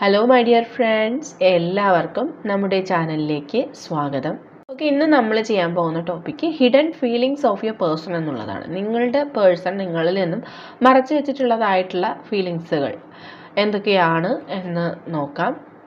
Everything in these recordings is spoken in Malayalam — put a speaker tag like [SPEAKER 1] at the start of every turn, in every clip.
[SPEAKER 1] ഹലോ മൈ ഡിയർ ഫ്രണ്ട്സ് എല്ലാവർക്കും നമ്മുടെ ചാനലിലേക്ക് സ്വാഗതം. ഓക്കെ ഇന്ന് നമ്മൾ ചെയ്യാൻ പോകുന്ന topic hidden feelings of your person എന്നുള്ളതാണ്. നിങ്ങളുടെ പേഴ്സൺ നിങ്ങളിൽ നിന്നും മറച്ചു വെച്ചിട്ടുള്ളതായിട്ടുള്ള ഫീലിങ്സുകൾ എന്തൊക്കെയാണ് എന്ന് നോക്കാം.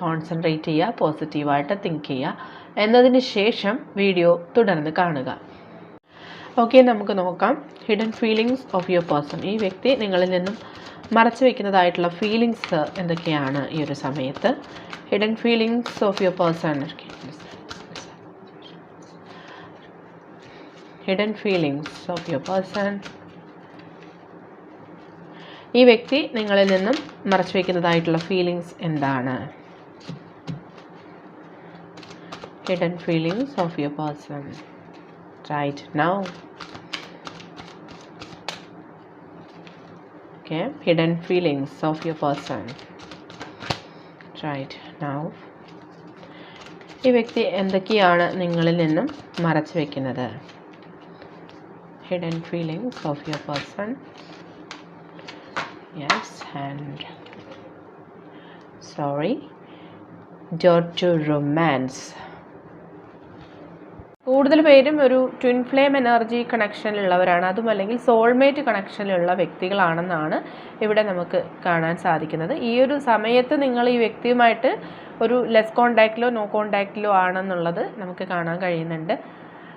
[SPEAKER 1] കോൺസെൻട്രേറ്റ് ചെയ്യുക പോസിറ്റീവായിട്ട് തിങ്ക് ചെയ്യുക. എന്നതിന് ശേഷം വീഡിയോ തുടർന്ന് കാണുക. ഓക്കെ നമുക്ക് നോക്കാം. Hidden feelings of your person ഈ വ്യക്തി നിങ്ങളിൽ നിന്നും മറച്ചു വയ്ക്കുന്നതായിട്ടുള്ള ഫീലിങ്സ് എന്തൊക്കെയാണ് ഈ ഒരു സമയത്ത്? Hidden feelings of your person hidden feelings of your person ഈ വ്യക്തി നിങ്ങളിൽ നിന്നും മറച്ചു വയ്ക്കുന്നതായിട്ടുള്ള ഫീലിങ്സ് എന്താണ്? hidden feelings of your person right now okay hidden feelings of your person right now ഈ വ്യക്തി എന്തൊക്കെയാണ് നിങ്ങളിൽ നിന്നും മറച്ചു വെക്കുന്നത് hidden feelings of your person yes and sorry dot to romance കൂടുതൽ പേരും ഒരു ട്വിൻ ഫ്ലെയിം എനർജി കണക്ഷനിലുള്ളവരാണ് അതും അല്ലെങ്കിൽ സോൾമേറ്റ് കണക്ഷനിലുള്ള വ്യക്തികളാണെന്നാണ് ഇവിടെ നമുക്ക് കാണാൻ സാധിക്കുന്നത്. ഈ ഒരു സമയത്ത് നിങ്ങൾ ഈ വ്യക്തിയുമായിട്ട് ഒരു ലെസ് കോണ്ടാക്റ്റിലോ നോ കോണ്ടാക്റ്റിലോ ആണെന്നുള്ളത് നമുക്ക് കാണാൻ കഴിയുന്നുണ്ട്.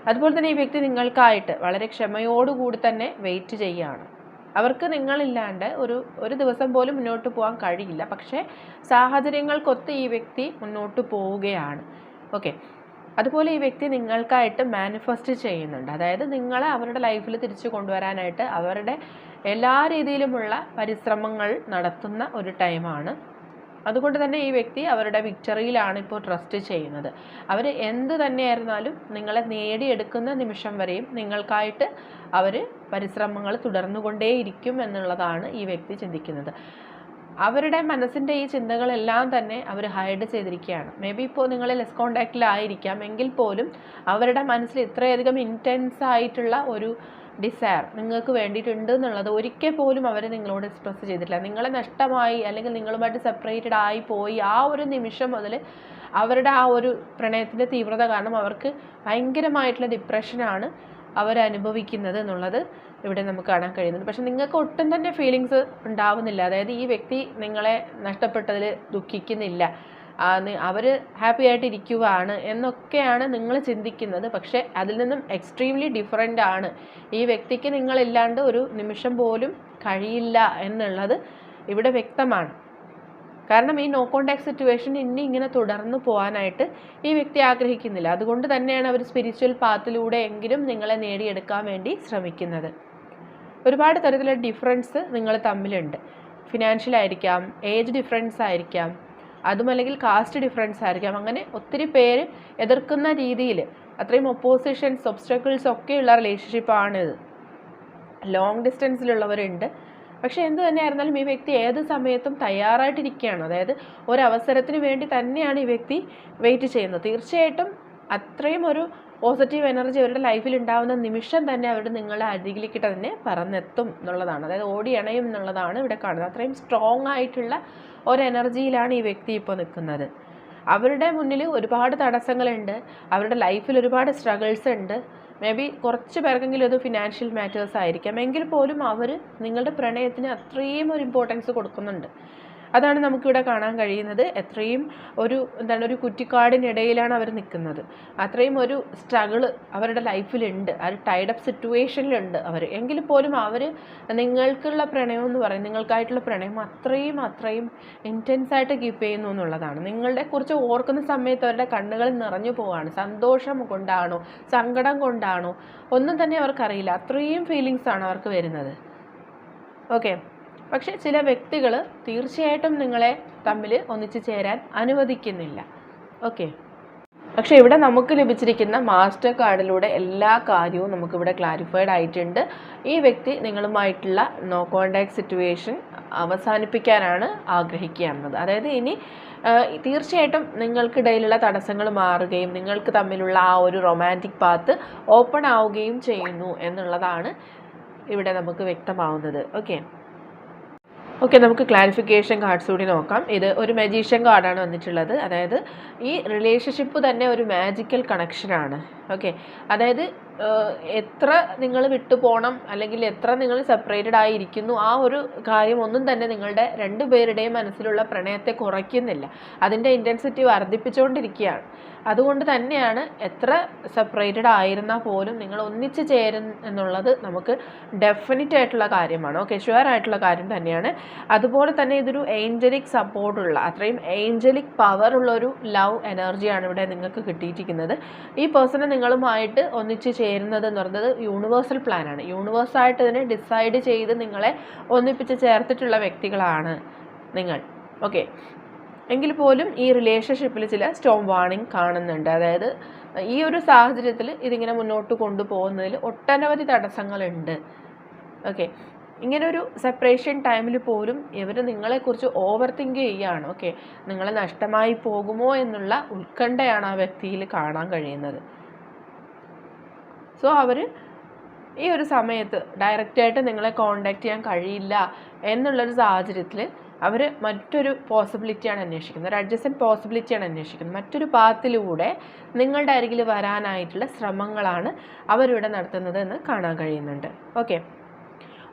[SPEAKER 1] അതുപോലെ തന്നെ ഈ വ്യക്തി നിങ്ങൾക്കായിട്ട് വളരെ ക്ഷമയോടുകൂടി തന്നെ വെയിറ്റ് ചെയ്യുകയാണ്. അവർക്ക് നിങ്ങളില്ലാണ്ട് ഒരു ഒരു ദിവസം പോലും മുന്നോട്ട് പോകാൻ കഴിയില്ല. പക്ഷേ സാഹചര്യങ്ങൾക്കൊത്ത് ഈ വ്യക്തി മുന്നോട്ട് പോവുകയാണ്. ഓക്കെ അതുപോലെ ഈ വ്യക്തി നിങ്ങൾക്കായിട്ട് മാനിഫെസ്റ്റ് ചെയ്യുന്നുണ്ട്. അതായത് നിങ്ങളെ അവരുടെ ലൈഫിൽ തിരിച്ചു കൊണ്ടുവരാനായിട്ട് അവരുടെ എല്ലാ രീതിയിലുമുള്ള പരിശ്രമങ്ങൾ നടത്തുന്ന ഒരു ടൈമാണ് അതുകൊണ്ട് തന്നെ ഈ വ്യക്തി അവരുടെ വിക്ടറിയിലാണ് ഇപ്പോൾ ട്രസ്റ്റ് ചെയ്യുന്നത്. അവർ എന്ത് തന്നെയായിരുന്നാലും നിങ്ങളെ നേടിയെടുക്കുന്ന നിമിഷം വരെയും നിങ്ങൾക്കായിട്ട് അവർ പരിശ്രമങ്ങൾ തുടർന്നുകൊണ്ടേയിരിക്കും എന്നുള്ളതാണ് ഈ വ്യക്തി ചിന്തിക്കുന്നത്. അവരുടെ മനസ്സിന്റെ ഈ ചിന്തകളെല്ലാം തന്നെ അവർ ഹൈഡ് ചെയ്തിരിക്കുകയാണ്. മേ ബി ഇപ്പോൾ നിങ്ങൾ ലെസ് കോണ്ടാക്റ്റിലായിരിക്കാം എങ്കിൽ പോലും അവരുടെ മനസ്സിൽ ഇത്രയധികം ഇന്റൻസ് ആയിട്ടുള്ള ഒരു ഡിസയർ നിങ്ങൾക്ക് വേണ്ടിയിട്ടുണ്ട് എന്നുള്ളത് ഒരിക്കൽ പോലും അവർ നിങ്ങളോട് എക്സ്പ്രസ് ചെയ്തിട്ടില്ല. നിങ്ങളെ നഷ്ടമായി അല്ലെങ്കിൽ നിങ്ങളുമായിട്ട് സെപ്പറേറ്റഡ് ആയി പോയി ആ ഒരു നിമിഷം മുതൽ അവരുടെ ആ ഒരു പ്രണയത്തിന്റെ തീവ്രത കാരണം അവർക്ക് ഭയങ്കരമായിട്ടുള്ള ഡിപ്രഷനാണ് അവരനുഭവിക്കുന്നത് എന്നുള്ളത് ഇവിടെ നമുക്ക് കാണാൻ കഴിയുന്നത്. പക്ഷെ നിങ്ങൾക്ക് ഒട്ടും തന്നെ ഫീലിങ്സ് ഉണ്ടാവുന്നില്ല. അതായത് ഈ വ്യക്തി നിങ്ങളെ നഷ്ടപ്പെട്ടതിൽ ദുഃഖിക്കുന്നില്ല. അവർ ഹാപ്പി ആയിട്ട് ഇരിക്കുവാണ് എന്നൊക്കെയാണ് നിങ്ങൾ ചിന്തിക്കുന്നത്. പക്ഷേ അതിൽ നിന്നും എക്സ്ട്രീംലി ഡിഫറെന്റ് ആണ്. ഈ വ്യക്തിക്ക് നിങ്ങളില്ലാണ്ട് ഒരു നിമിഷം പോലും കഴിയില്ല എന്നുള്ളത് ഇവിടെ വ്യക്തമാണ്. കാരണം ഈ നോ കോണ്ടാക്ട് സിറ്റുവേഷൻ ഇനി ഇങ്ങനെ തുടർന്നു പോകാനായിട്ട് ഈ വ്യക്തി ആഗ്രഹിക്കുന്നില്ല. അതുകൊണ്ട് തന്നെയാണ് അവർ സ്പിരിച്വൽ പാത്തിലൂടെ എങ്കിലും നിങ്ങളെ നേടിയെടുക്കാൻ വേണ്ടി ശ്രമിക്കുന്നത്. ഒരുപാട് തരത്തിലുള്ള ഡിഫറൻസ് നിങ്ങൾ തമ്മിലുണ്ട്. ഫിനാൻഷ്യൽ ആയിരിക്കാം ഏജ് ഡിഫറൻസ് ആയിരിക്കാം അതുമല്ലെങ്കിൽ കാസ്റ്റ് ഡിഫറൻസ് ആയിരിക്കാം. അങ്ങനെ ഒത്തിരി പേര് എതിർക്കുന്ന രീതിയിൽ അത്രയും ഒപ്പോസിഷൻസ് ഒബ്സ്റ്റക്കിൾസ് ഒക്കെയുള്ള റിലേഷൻഷിപ്പാണിത് ലോങ് ഡിസ്റ്റൻസിലുള്ളവരുണ്ട് പക്ഷേ എന്ത് തന്നെയായിരുന്നാലും ഈ വ്യക്തി ഏത് സമയത്തും തയ്യാറായിട്ടിരിക്കുകയാണ്. അതായത് ഒരവസരത്തിന് വേണ്ടി തന്നെയാണ് ഈ വ്യക്തി വെയിറ്റ് ചെയ്യുന്നത്. തീർച്ചയായിട്ടും അത്രയും ഒരു പോസിറ്റീവ് എനർജി അവരുടെ ലൈഫിൽ ഉണ്ടാകുന്ന നിമിഷം തന്നെ അവർ നിങ്ങളെ അരികിലേക്ക് തന്നെ പറന്നെത്തും എന്നുള്ളതാണ്. അതായത് ഓടി അണയും എന്നുള്ളതാണ് ഇവിടെ കാണുന്നത്. അത്രയും സ്ട്രോങ് ആയിട്ടുള്ള ഒരു എനർജിയിലാണ് ഈ വ്യക്തി ഇപ്പോൾ നിൽക്കുന്നത്. അവരുടെ മുന്നിൽ ഒരുപാട് തടസ്സങ്ങളുണ്ട്. അവരുടെ ലൈഫിൽ ഒരുപാട് സ്ട്രഗിൾസ് ഉണ്ട്. മേ ബി കുറച്ച് പേർക്കെങ്കിലും അത് ഫിനാൻഷ്യൽ മാറ്റേഴ്സ് ആയിരിക്കാം. എങ്കിൽ പോലും അവർ നിങ്ങളുടെ പ്രണയത്തിന് അത്രയും ഒരു ഇമ്പോർട്ടൻസ് കൊടുക്കുന്നുണ്ട്. അതാണ് നമുക്കിവിടെ കാണാൻ കഴിയുന്നത്. എത്രയും ഒരു എന്താണ് ഒരു കുറ്റിക്കാടിനിടയിലാണ് അവർ നിൽക്കുന്നത്. അത്രയും ഒരു സ്ട്രഗിൾ അവരുടെ ലൈഫിലുണ്ട് ആ ഒരു ടൈഡപ്പ് സിറ്റുവേഷനിലുണ്ട് അവർ. എങ്കിൽ പോലും അവർ നിങ്ങൾക്കുള്ള പ്രണയം എന്ന് പറയും നിങ്ങൾക്കായിട്ടുള്ള പ്രണയം അത്രയും അത്രയും ഇന്റൻസ് ആയിട്ട് കീപ്പ് ചെയ്യുന്നു എന്നുള്ളതാണ്. നിങ്ങളുടെ കുറിച്ച് ഓർക്കുന്ന സമയത്ത് അവരുടെ കണ്ണുകൾ നിറഞ്ഞു പോവാണ്. സന്തോഷം കൊണ്ടാണോ സങ്കടം കൊണ്ടാണോ ഒന്നും തന്നെ അവർക്കറിയില്ല. അത്രയും ഫീലിങ്സാണ് അവർക്ക് വരുന്നത്. ഓക്കെ പക്ഷേ ചില വ്യക്തികൾ തീർച്ചയായിട്ടും നിങ്ങളെ തമ്മിൽ ഒന്നിച്ചു ചേരാൻ അനുവദിക്കുന്നില്ല. ഓക്കെ. പക്ഷേ ഇവിടെ നമുക്ക് ലഭിച്ചിരിക്കുന്ന മാസ്റ്റർ കാർഡിലൂടെ എല്ലാ കാര്യവും നമുക്കിവിടെ ക്ലാരിഫൈഡ് ആയിട്ടുണ്ട്. ഈ വ്യക്തി നിങ്ങളുമായിട്ടുള്ള നോ കോണ്ടാക്ട് സിറ്റുവേഷൻ അവസാനിപ്പിക്കാനാണ് ആഗ്രഹിക്കുന്നത് അതായത് ഇനി തീർച്ചയായിട്ടും നിങ്ങൾക്കിടയിലുള്ള തടസ്സങ്ങൾ മാറുകയും നിങ്ങൾക്ക് തമ്മിലുള്ള ആ ഒരു റൊമാന്റിക് പാത്ത് ഓപ്പൺ ആവുകയും ചെയ്യുന്നു എന്നുള്ളതാണ് ഇവിടെ നമുക്ക് വ്യക്തമാവുന്നത്. ഓക്കെ. ഓക്കെ നമുക്ക് ക്ലാരിഫിക്കേഷൻ കാർഡ്സ് കൂടി നോക്കാം. ഇത് ഒരു മജീഷ്യൻ കാർഡാണ് വന്നിട്ടുള്ളത്. അതായത് ഈ റിലേഷൻഷിപ്പ് തന്നെ ഒരു മാജിക്കൽ കണക്ഷനാണ് ഓക്കെ അതായത് എത്ര നിങ്ങൾ വിട്ടു പോകണം അല്ലെങ്കിൽ എത്ര നിങ്ങൾ സെപ്പറേറ്റഡ് ആയിരിക്കുന്നു ആ ഒരു കാര്യം ഒന്നും തന്നെ നിങ്ങളുടെ രണ്ടുപേരുടെയും മനസ്സിലുള്ള പ്രണയത്തെ കുറയ്ക്കുന്നില്ല. അതിന്റെ ഇന്റൻസിറ്റി വർദ്ധിപ്പിച്ചുകൊണ്ടിരിക്കുകയാണ്. അതുകൊണ്ട് തന്നെയാണ് എത്ര സെപ്പറേറ്റഡ് ആയിരുന്നാൽ പോലും നിങ്ങൾ ഒന്നിച്ച് ചേരും എന്നുള്ളത് നമുക്ക് ഡെഫിനറ്റ് ആയിട്ടുള്ള കാര്യമാണ്. ഓക്കെ ഷുവർ ആയിട്ടുള്ള കാര്യം തന്നെയാണ്. അതുപോലെ തന്നെ ഇതൊരു ഏഞ്ചലിക് സപ്പോർട്ടുള്ള അത്രയും ഏഞ്ചലിക് പവർ ഒരു ലവ് എനർജിയാണ് ഇവിടെ നിങ്ങൾക്ക് കിട്ടിയിരിക്കുന്നത്. ഈ പേഴ്സണെ നിങ്ങളുമായിട്ട് ഒന്നിച്ച് ചേരുന്നത് എന്ന് പറയുന്നത് യൂണിവേഴ്സൽ പ്ലാനാണ് യൂണിവേഴ്സായിട്ട് ഇതിനെ ഡിസൈഡ് ചെയ്ത് നിങ്ങളെ ഒന്നിപ്പിച്ച് ചേർത്തിട്ടുള്ള വ്യക്തികളാണ് നിങ്ങൾ. ഓക്കെ എങ്കിൽ പോലും ഈ റിലേഷൻഷിപ്പിൽ ചില സ്റ്റോം വാണിംഗ് കാണുന്നുണ്ട്. അതായത് ഈ ഒരു സാഹചര്യത്തിൽ ഇതിങ്ങനെ മുന്നോട്ട് കൊണ്ടുപോകുന്നതിൽ ഒട്ടനവധി തടസ്സങ്ങളുണ്ട്. ഓക്കെ ഇങ്ങനെ ഒരു സെപ്പറേഷൻ ടൈമിൽ പോലും ഇവർ നിങ്ങളെക്കുറിച്ച് ഓവർ തിങ്ക് ചെയ്യുകയാണ്. ഓക്കെ നിങ്ങളെ നഷ്ടമായി പോകുമോ എന്നുള്ള ഉത്കണ്ഠയാണ് ആ വ്യക്തിയിൽ കാണാൻ കഴിയുന്നത്. സോ അവർ ഈ ഒരു സമയത്ത് ഡയറക്റ്റായിട്ട് നിങ്ങളെ കോണ്ടാക്ട് ചെയ്യാൻ കഴിയില്ല എന്നുള്ളൊരു സാഹചര്യത്തിൽ അവർ മറ്റൊരു പോസിബിലിറ്റിയാണ് അന്വേഷിക്കുന്നത്. ഒരു അഡ്ജസ്റ്റന്റ് പോസിബിലിറ്റിയാണ് അന്വേഷിക്കുന്നത്. മറ്റൊരു പാത്തിലൂടെ നിങ്ങളുടെ അരികിൽ വരാനായിട്ടുള്ള ശ്രമങ്ങളാണ് അവരിവിടെ നടത്തുന്നത് എന്ന് കാണാൻ കഴിയുന്നുണ്ട്. ഓക്കെ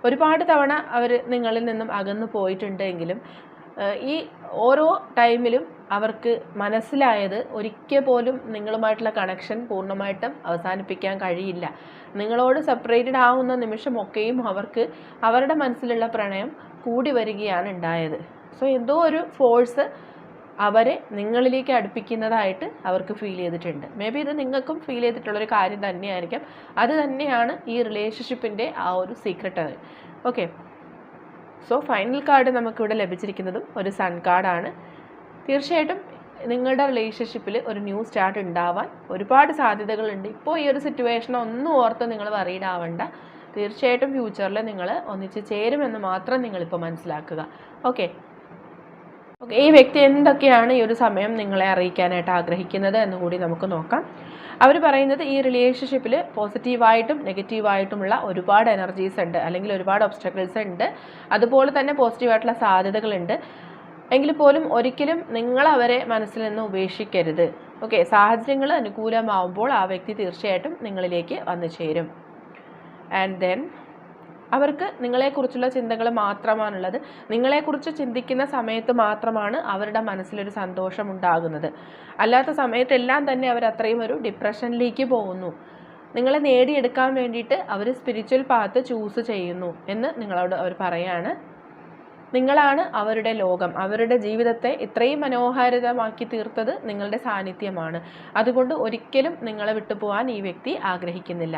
[SPEAKER 1] ഒരുപാട് തവണ അവർ നിങ്ങളിൽ നിന്നും അകന്നു പോയിട്ടുണ്ടെങ്കിലും ഈ ഓരോ ടൈമിലും അവർക്ക് മനസ്സിലായത് ഒരിക്കൽ പോലും നിങ്ങളുമായിട്ടുള്ള കണക്ഷൻ പൂർണമായിട്ടും അവസാനിപ്പിക്കാൻ കഴിയില്ല. നിങ്ങളോട് സെപ്പറേറ്റഡ് ആവുന്ന നിമിഷമൊക്കെയും അവർക്ക് അവരുടെ മനസ്സിലുള്ള പ്രണയം കൂടി വരികയാണ് ഉണ്ടായത്. സോ എന്തോ ഒരു ഫോഴ്സ് അവരെ നിങ്ങളിലേക്ക് അടുപ്പിക്കുന്നതായിട്ട് അവർക്ക് ഫീൽ ചെയ്തിട്ടുണ്ട്. മേ ബി ഇത് നിങ്ങൾക്കും ഫീൽ ചെയ്തിട്ടുള്ളൊരു കാര്യം തന്നെയായിരിക്കാം. അത് തന്നെയാണ് ഈ റിലേഷൻഷിപ്പിന്റെ ആ ഒരു secret okay so final card നമുക്കിവിടെ ലഭിച്ചിരിക്കുന്നതും ഒരു സൺ കാർഡാണ് തീർച്ചയായിട്ടും നിങ്ങളുടെ റിലേഷൻഷിപ്പിൽ ഒരു ന്യൂ സ്റ്റാർട്ട് ഉണ്ടാവാൻ ഒരുപാട് സാധ്യതകളുണ്ട്. ഇപ്പോൾ ഈ ഒരു സിറ്റുവേഷൻ ഒന്നും ഓർത്ത് നിങ്ങൾ വറീഡ് ആവണ്ട. തീർച്ചയായിട്ടും ഫ്യൂച്ചറിൽ നിങ്ങൾ ഒന്നിച്ച് ചേരുമെന്ന് മാത്രം നിങ്ങളിപ്പോൾ മനസ്സിലാക്കുക. ഓക്കെ ഓക്കെ ഈ വ്യക്തി എന്തൊക്കെയാണ് ഈ ഒരു സമയം നിങ്ങളെ അറിയിക്കാനായിട്ട് ആഗ്രഹിക്കുന്നത് എന്ന് കൂടി നമുക്ക് നോക്കാം. അവർ പറയുന്നത് ഈ റിലേഷൻഷിപ്പിൽ പോസിറ്റീവായിട്ടും നെഗറ്റീവായിട്ടുമുള്ള ഒരുപാട് എനർജീസ് ഉണ്ട് അല്ലെങ്കിൽ ഒരുപാട് ഒബ്സ്റ്റക്കിൾസ് ഉണ്ട്. അതുപോലെ തന്നെ പോസിറ്റീവായിട്ടുള്ള സാധ്യതകളുണ്ട്. എങ്കിൽ പോലും ഒരിക്കലും നിങ്ങൾ അവരെ മനസ്സിൽ നിന്ന് ഉപേക്ഷിക്കരുത്. ഓക്കെ സാഹചര്യങ്ങൾ അനുകൂലമാവുമ്പോൾ ആ വ്യക്തി തീർച്ചയായിട്ടും നിങ്ങളിലേക്ക് വന്നു ചേരും. ആൻഡ് ദെൻ അവർക്ക് നിങ്ങളെക്കുറിച്ചുള്ള ചിന്തകൾ മാത്രമാണുള്ളത്. നിങ്ങളെക്കുറിച്ച് ചിന്തിക്കുന്ന സമയത്ത് മാത്രമാണ് അവരുടെ മനസ്സിലൊരു സന്തോഷം ഉണ്ടാകുന്നത്. അല്ലാത്ത സമയത്തെല്ലാം തന്നെ അവർ അത്രയും ഒരു ഡിപ്രഷനിലേക്ക് പോകുന്നു. നിങ്ങളെ നേടിയെടുക്കാൻ വേണ്ടിയിട്ട് അവർ സ്പിരിച്വൽ പാത്ത് ചൂസ് ചെയ്യുന്നു എന്ന് നിങ്ങളോട് അവർ പറയാണ്. നിങ്ങളാണ് അവരുടെ ലോകം. അവരുടെ ജീവിതത്തെ ഇത്രയും മനോഹാരിതമാക്കി തീർത്തത് നിങ്ങളുടെ സാന്നിധ്യമാണ്. അതുകൊണ്ട് ഒരിക്കലും നിങ്ങളെ വിട്ടുപോകാൻ ഈ വ്യക്തി ആഗ്രഹിക്കുന്നില്ല.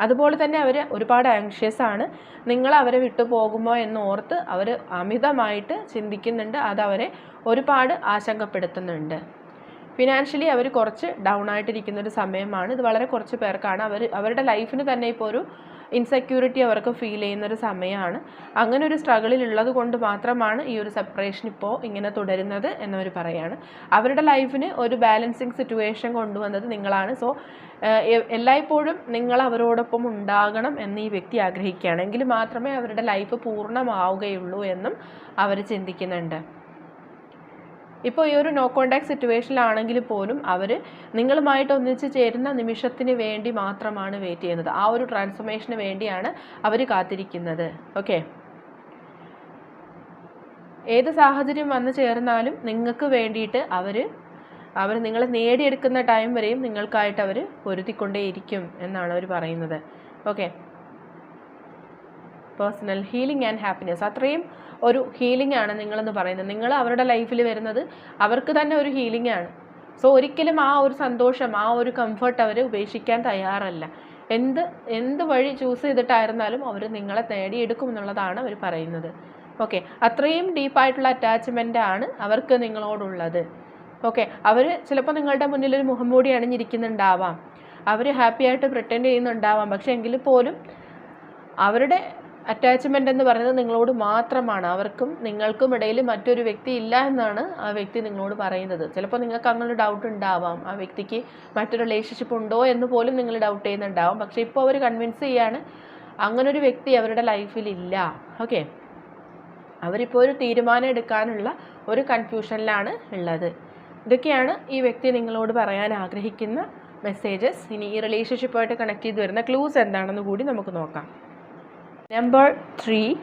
[SPEAKER 1] അതുപോലെ തന്നെ അവർ ഒരുപാട് ആങ്ഷ്യസ് ആണ്. നിങ്ങൾ അവരെ വിട്ടുപോകുമോ എന്ന് ഓർത്ത് അവർ അമിതമായിട്ട് ചിന്തിക്കുന്നുണ്ട്. അത് അവരെ ഒരുപാട് ആശങ്കപ്പെടുത്തുന്നുണ്ട്. ഫിനാൻഷ്യലി അവർ കുറച്ച് ഡൗൺ ആയിട്ടിരിക്കുന്ന ഒരു സമയമാണ്. ഇത് വളരെ കുറച്ച് പേർക്കാണ്. അവർ അവരുടെ ലൈഫിന് തന്നെ ഇപ്പോൾ ഒരു ഇൻസെക്യൂരിറ്റി അവർക്ക് ഫീൽ ചെയ്യുന്ന ഒരു സമയമാണ് അങ്ങനെ ഒരു സ്ട്രഗിളിൽ ഉള്ളത് കൊണ്ട് മാത്രമാണ് ഈ ഒരു സെപ്പറേഷൻ ഇപ്പോൾ ഇങ്ങനെ തുടരുന്നത് എന്നവർ പറയാണ്. അവരുടെ ലൈഫിന് ഒരു ബാലൻസിങ് സിറ്റുവേഷൻ കൊണ്ടുവന്നത് നിങ്ങളാണ്. സോ എല്ലായ്പ്പോഴും നിങ്ങൾ അവരോടൊപ്പം ഉണ്ടാകണം എന്ന് ഈ വ്യക്തി ആഗ്രഹിക്കുകയാണ്. എങ്കിൽ മാത്രമേ അവരുടെ ലൈഫ് പൂർണമാവുകയുള്ളൂ എന്നും അവർ ചിന്തിക്കുന്നുണ്ട്. ഇപ്പോൾ ഈ ഒരു നോ കോണ്ടാക്ട് സിറ്റുവേഷനിലാണെങ്കിൽ പോലും അവർ നിങ്ങളുമായിട്ട് ഒന്നിച്ച് ചേരുന്ന നിമിഷത്തിന് വേണ്ടി മാത്രമാണ് വെയിറ്റ് ചെയ്യുന്നത്. ആ ഒരു ട്രാൻസ്ഫോർമേഷന് വേണ്ടിയാണ് അവർ കാത്തിരിക്കുന്നത്. ഓക്കെ ഏത് സാഹചര്യം വന്നു ചേർന്നാലും നിങ്ങൾക്ക് വേണ്ടിയിട്ട് അവർ അവർ നിങ്ങളെ നേടിയെടുക്കുന്ന ടൈം വരെയും നിങ്ങൾക്കായിട്ട് അവർ പൊരുത്തിക്കൊണ്ടേയിരിക്കും എന്നാണ് അവർ പറയുന്നത്. Okay personal healing and happiness അത്രയും ഒരു ഹീലിംഗ് ആണ് നിങ്ങളെന്ന് പറയുന്നത്. നിങ്ങൾ അവരുടെ ലൈഫിൽ വരുന്നത് അവർക്ക് തന്നെ ഒരു ഹീലിംഗ് ആണ്. സോ ഒരിക്കലും ആ ഒരു സന്തോഷം ആ ഒരു കംഫർട്ട് അവർ ഉപേക്ഷിക്കാൻ തയ്യാറല്ല. എന്ത് എന്ത് വഴി ചൂസ് ചെയ്തിട്ടായിരുന്നാലും അവർ നിങ്ങളെ നേടിയെടുക്കും എന്നുള്ളതാണ് അവർ പറയുന്നത്. ഓക്കെ അത്രയും ഡീപ്പായിട്ടുള്ള അറ്റാച്ച്മെന്റ് ആണ് അവർക്ക് നിങ്ങളോടുള്ളത്. ഓക്കെ അവർ ചിലപ്പോൾ നിങ്ങളുടെ മുന്നിൽ ഒരു മുഖംമൂടി അണിഞ്ഞിരിക്കുന്നുണ്ടാവാം. അവർ ഹാപ്പിയായിട്ട് പ്രിട്ടൻഡ് ചെയ്യുന്നുണ്ടാവാം. പക്ഷേ എങ്കിൽ പോലും അവരുടെ അറ്റാച്ച്മെന്റ് എന്ന് പറയുന്നത് നിങ്ങളോട് മാത്രമാണ്. അവർക്കും നിങ്ങൾക്കും ഇടയിൽ മറ്റൊരു വ്യക്തി ഇല്ല എന്നാണ് ആ വ്യക്തി നിങ്ങളോട് പറയുന്നത്. ചിലപ്പോൾ നിങ്ങൾക്ക് അങ്ങനെ ഡൗട്ട് ഉണ്ടാവാം. ആ വ്യക്തിക്ക് മറ്റൊരു റിലേഷൻഷിപ്പ് ഉണ്ടോ എന്ന് പോലും നിങ്ങൾ ഡൗട്ട് ചെയ്യുന്നുണ്ടാവും. പക്ഷേ ഇപ്പോൾ അവർ കൺവിൻസ് ചെയ്യാണ് അങ്ങനൊരു വ്യക്തി അവരുടെ ലൈഫിൽ ഇല്ല. ഓക്കെ അവരിപ്പോൾ ഒരു തീരുമാനം എടുക്കാനുള്ള ഒരു കൺഫ്യൂഷനിലാണ് ഉള്ളത്. ഇതൊക്കെയാണ് ഈ വ്യക്തി നിങ്ങളോട് പറയാൻ ആഗ്രഹിക്കുന്ന മെസ്സേജസ് ഇനി ഈ റിലേഷൻഷിപ്പായിട്ട് കണക്ട് ചെയ്ത് വരുന്ന ക്ലൂസ് എന്താണെന്ന് കൂടി നമുക്ക് നോക്കാം. number 3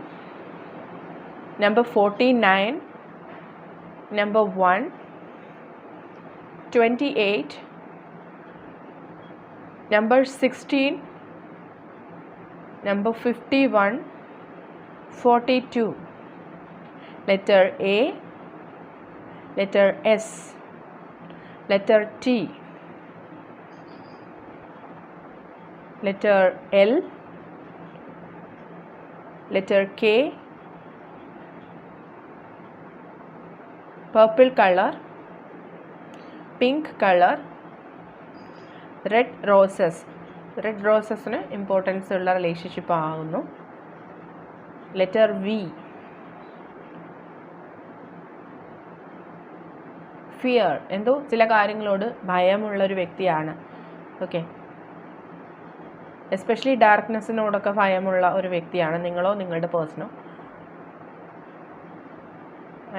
[SPEAKER 1] number 49 number 1 28 number 16 number 51 42 letter A. Letter S. Letter T. Letter L. letter K, purple color, pink color, red roses. Red red റോസസിന് importance ഉള്ള റിലേഷൻഷിപ്പ് ആകുന്നു ലെറ്റർ വി ഫിയർ എന്തോ ചില കാര്യങ്ങളോട് ഭയമുള്ള ഒരു വ്യക്തിയാണ്. ഓക്കെ എസ്പെഷ്യലി ഡാർക്ക്നെസ്സിനോടൊക്കെ ഭയമുള്ള ഒരു വ്യക്തിയാണ് നിങ്ങളോ നിങ്ങളുടെ പേഴ്സണോ?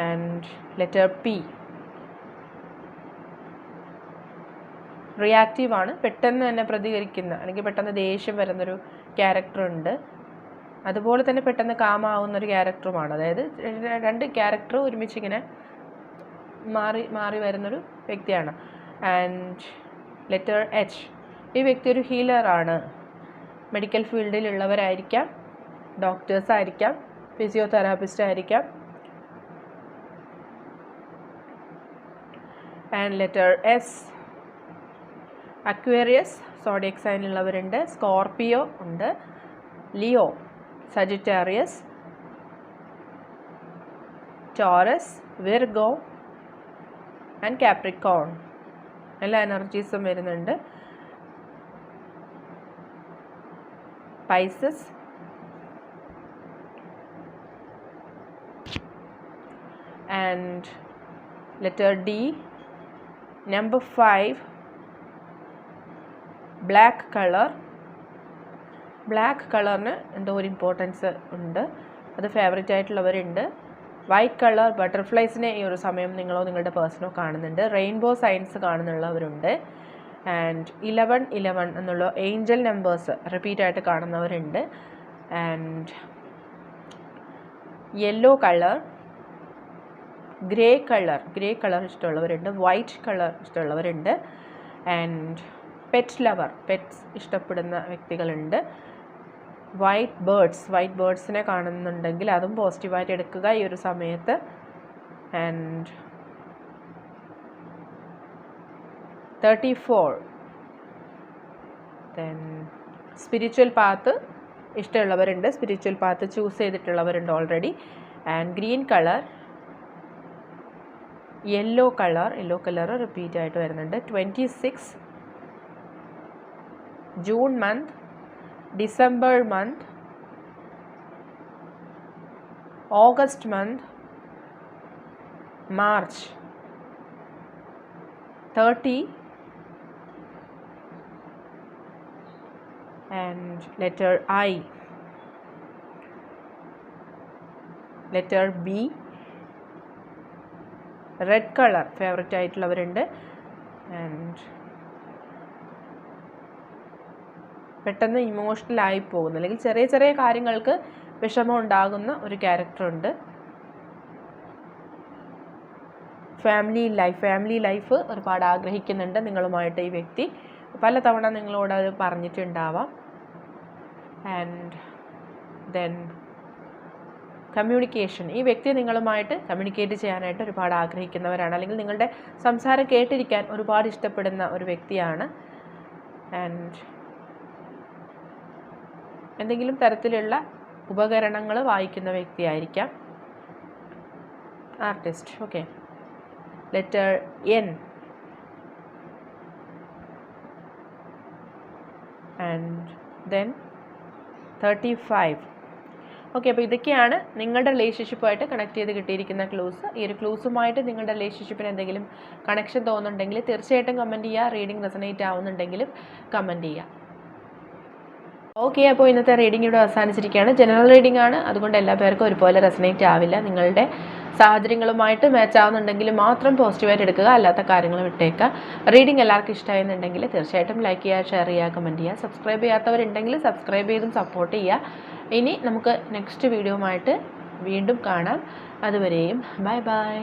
[SPEAKER 1] ആൻഡ് ലെറ്റർ പി റിയാക്റ്റീവ് ആണ്. പെട്ടെന്ന് തന്നെ പ്രതികരിക്കുന്ന അല്ലെങ്കിൽ പെട്ടെന്ന് ദേഷ്യം വരുന്നൊരു ക്യാരക്ടറുണ്ട് അതുപോലെ തന്നെ പെട്ടെന്ന് കാമാവുന്ന ഒരു ക്യാരക്ടറുമാണ് അതായത് രണ്ട് ക്യാരക്ടർ ഒരുമിച്ച് ഇങ്ങനെ മാറി മാറി വരുന്നൊരു വ്യക്തിയാണ്. ആൻഡ് ലെറ്റർ എച്ച് ഈ വ്യക്തി ഒരു ഹീലറാണ് മെഡിക്കൽ ഫീൽഡിലുള്ളവരായിരിക്കാം ഡോക്ടേഴ്സ് ആയിരിക്കാം ഫിസിയോതെറാപ്പിസ്റ്റ് ആയിരിക്കാം and letter S Aquarius zodiac സൈനിലുള്ളവരുണ്ട് Scorpio ഉണ്ട് Leo Sagittarius Taurus Virgo and Capricorn. എല്ലാ എനർജീസും വരുന്നുണ്ട്. Pisces. And letter D number five black colour black കളറിന് എന്തോ ഒരു ഇമ്പോർട്ടൻസ് ഉണ്ട്. അത് ഫേവറേറ്റ് ആയിട്ടുള്ളവരുണ്ട്. വൈറ്റ് കളർ ബട്ടർഫ്ലൈസിനെ ഈ ഒരു സമയം നിങ്ങളോ നിങ്ങളുടെ പേഴ്സണോ കാണുന്നുണ്ട്. റെയിൻബോ സൈൻസ് കാണുന്നുള്ളവരുണ്ട്. ആൻഡ് ഇലവൺ ഇലവൺ എന്നുള്ള ഏഞ്ചൽ നമ്പേഴ്സ് റിപ്പീറ്റായിട്ട് കാണുന്നവരുണ്ട്. And yellow colour grey colour grey colour ഇഷ്ടമുള്ളവരുണ്ട്. White colour ഇഷ്ടമുള്ളവരുണ്ട്. ആൻഡ് പെറ്റ് ലവർ പെറ്റ്സ് ഇഷ്ടപ്പെടുന്ന വ്യക്തികളുണ്ട്. വൈറ്റ് ബേർഡ്സ് വൈറ്റ് ബേർഡ്സിനെ കാണുന്നുണ്ടെങ്കിൽ അതും പോസിറ്റീവായിട്ട് എടുക്കുക ഈ ഒരു സമയത്ത്. And thirty four then spiritual path ഇഷ്ടമുള്ളവരുണ്ട്. Spiritual path choose ചെയ്തിട്ടുള്ളവരുണ്ട് already and green colour yellow colour yellow colour repeat ആയിട്ട് വരുന്നുണ്ട്. Twenty six June month December month August month March thirty and letter I. Letter B. Red colour favourite ആയിട്ടുള്ളവരുണ്ട്. And പെട്ടെന്ന് ഇമോഷണൽ ആയി പോകുന്നു. അല്ലെങ്കിൽ ചെറിയ ചെറിയ കാര്യങ്ങൾക്ക് വിഷമം ഉണ്ടാകുന്ന ഒരു ക്യാരക്ടറുണ്ട് ഫാമിലി ലൈഫ് ഫാമിലി ലൈഫ് ഒരുപാട് ആഗ്രഹിക്കുന്നുണ്ട് നിങ്ങളുമായിട്ട് ഈ വ്യക്തി. പലതവണ നിങ്ങളോട് അത് പറഞ്ഞിട്ടുണ്ടാവാം. ആൻഡ് ദെൻ കമ്മ്യൂണിക്കേഷൻ ഈ വ്യക്തി നിങ്ങളുമായിട്ട് കമ്മ്യൂണിക്കേറ്റ് ചെയ്യാനായിട്ട് ഒരുപാട് ആഗ്രഹിക്കുന്നവരാണ്. അല്ലെങ്കിൽ നിങ്ങളുടെ സംസാരം കേട്ടിരിക്കാൻ ഒരുപാട് ഇഷ്ടപ്പെടുന്ന ഒരു വ്യക്തിയാണ്. ആൻഡ് എന്തെങ്കിലും തരത്തിലുള്ള ഉപകരണങ്ങൾ വായിക്കുന്ന വ്യക്തിയായിരിക്കാം. Artist okay letter N and then thirty five okay അപ്പോൾ ഇതൊക്കെയാണ് നിങ്ങളുടെ റിലേഷൻഷിപ്പുമായിട്ട് കണക്ട് ചെയ്ത് കിട്ടിയിരിക്കുന്ന ക്ലൂസ് ഈ ഒരു ക്ലൂസുമായിട്ട് നിങ്ങളുടെ റിലേഷൻഷിപ്പിന് എന്തെങ്കിലും കണക്ഷൻ തോന്നുന്നുണ്ടെങ്കിൽ തീർച്ചയായിട്ടും കമന്റ് ചെയ്യുക റീഡിംഗ് റെസനേറ്റ് ആവുന്നുണ്ടെങ്കിലും കമന്റ് ചെയ്യുക ഓക്കെ അപ്പോൾ ഇന്നത്തെ റീഡിംഗ് ഇവിടെ അവസാനിച്ചിരിക്കുകയാണ്. ജനറൽ റീഡിംഗ് ആണ്. അതുകൊണ്ട് എല്ലാ പേർക്കും ഒരുപോലെ റെസനേറ്റ് ആവില്ല. നിങ്ങളുടെ സാഹചര്യങ്ങളുമായിട്ട് മാച്ച് ആവുന്നുണ്ടെങ്കിൽ മാത്രം പോസിറ്റീവായിട്ട് എടുക്കുക. അല്ലാത്ത കാര്യങ്ങൾ വിട്ടേക്കുക. റീഡിംഗ് എല്ലാവർക്കും ഇഷ്ടമായെന്നുണ്ടെങ്കിൽ തീർച്ചയായിട്ടും ലൈക്ക് ചെയ്യുക ഷെയർ ചെയ്യുക കമന്റ് ചെയ്യുക. സബ്സ്ക്രൈബ് ചെയ്യാത്തവരുണ്ടെങ്കിൽ സബ്സ്ക്രൈബ് ചെയ്തും സപ്പോർട്ട് ചെയ്യുക. ഇനി നമുക്ക് നെക്സ്റ്റ് വീഡിയോമായിട്ട് വീണ്ടും കാണാം. അതുവരെയും ബൈ ബൈ